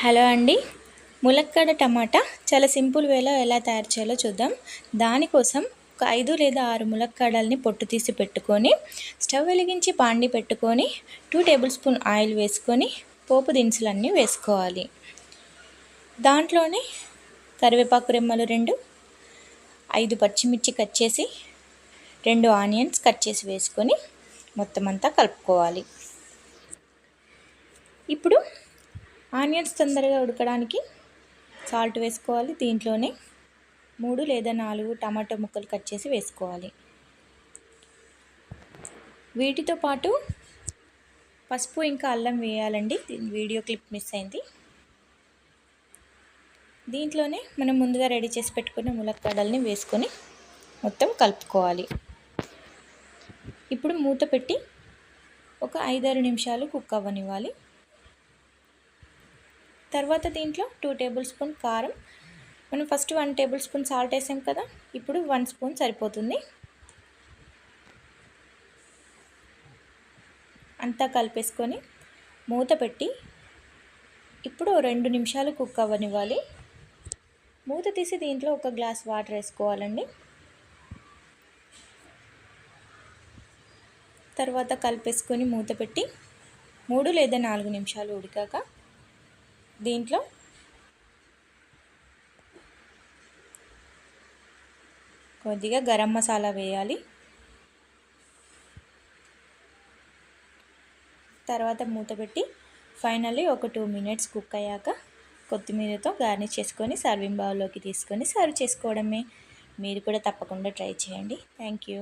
Hello అండి. ములక్కాడ టమాటా చాలా సింపుల్ వేలో ఎలా తయారు చేయాలో చూద్దాం. దానికోసం ఒక ఐదు లేదా ఆరు ములక్కాడల్ని పొట్టు తీసి పెట్టుకొని స్టవ్ వెలిగించి పాండి పెట్టుకొని టూ టేబుల్ స్పూన్ ఆయిల్ వేసుకొని పోపు దినుసులన్నీ వేసుకోవాలి. దాంట్లోనే కరివేపాకు రెమ్మలు రెండు ఐదు పచ్చిమిర్చి కట్ చేసి రెండు ఆనియన్స్ కట్ చేసి వేసుకొని మొత్తం అంతా కలుపుకోవాలి. ఇప్పుడు ఆనియన్స్ తొందరగా ఉడకడానికి సాల్ట్ వేసుకోవాలి. దీంట్లోనే మూడు లేదా నాలుగు టమాటో ముక్కలు కట్ చేసి వేసుకోవాలి. వీటితో పాటు పసుపు ఇంకా అల్లం వేయాలండి. వీడియో క్లిప్ మిస్ అయింది. దీంట్లోనే మనం ముందుగా రెడీ చేసి పెట్టుకున్న ములక్కాడల్ని వేసుకొని మొత్తం కలుపుకోవాలి. ఇప్పుడు మూత పెట్టి ఒక ఐదారు నిమిషాలు కుక్ అవ్వనివ్వాలి. తర్వాత దీంట్లో టూ టేబుల్ స్పూన్ కారం. మనం first one table spoon salt వేసాం కదా ఇప్పుడు వన్ స్పూన్ సరిపోతుంది. అంతా కలిపేసుకొని మూత పెట్టి ఇప్పుడు రెండు నిమిషాలు కుక్ అవ్వనివ్వాలి. మూత తీసి దీంట్లో ఒక గ్లాస్ వాటర్ వేసుకోవాలండి. తర్వాత కలిపేసుకొని మూత పెట్టి మూడు లేదా నాలుగు నిమిషాలు ఉడికాక దీంట్లో? కొద్దిగా గరం మసాలా వేయాలి. తర్వాత మూత పెట్టి ఫైనల్లీ ఒక టూ మినిట్స్ కుక్ అయ్యాక కొత్తిమీరతో గార్నిష్ చేసుకొని సర్వింగ్ బౌల్లోకి తీసుకొని సర్వ్ చేసుకోవడమే. మీరు కూడా తప్పకుండా ట్రై చేయండి. Thank you.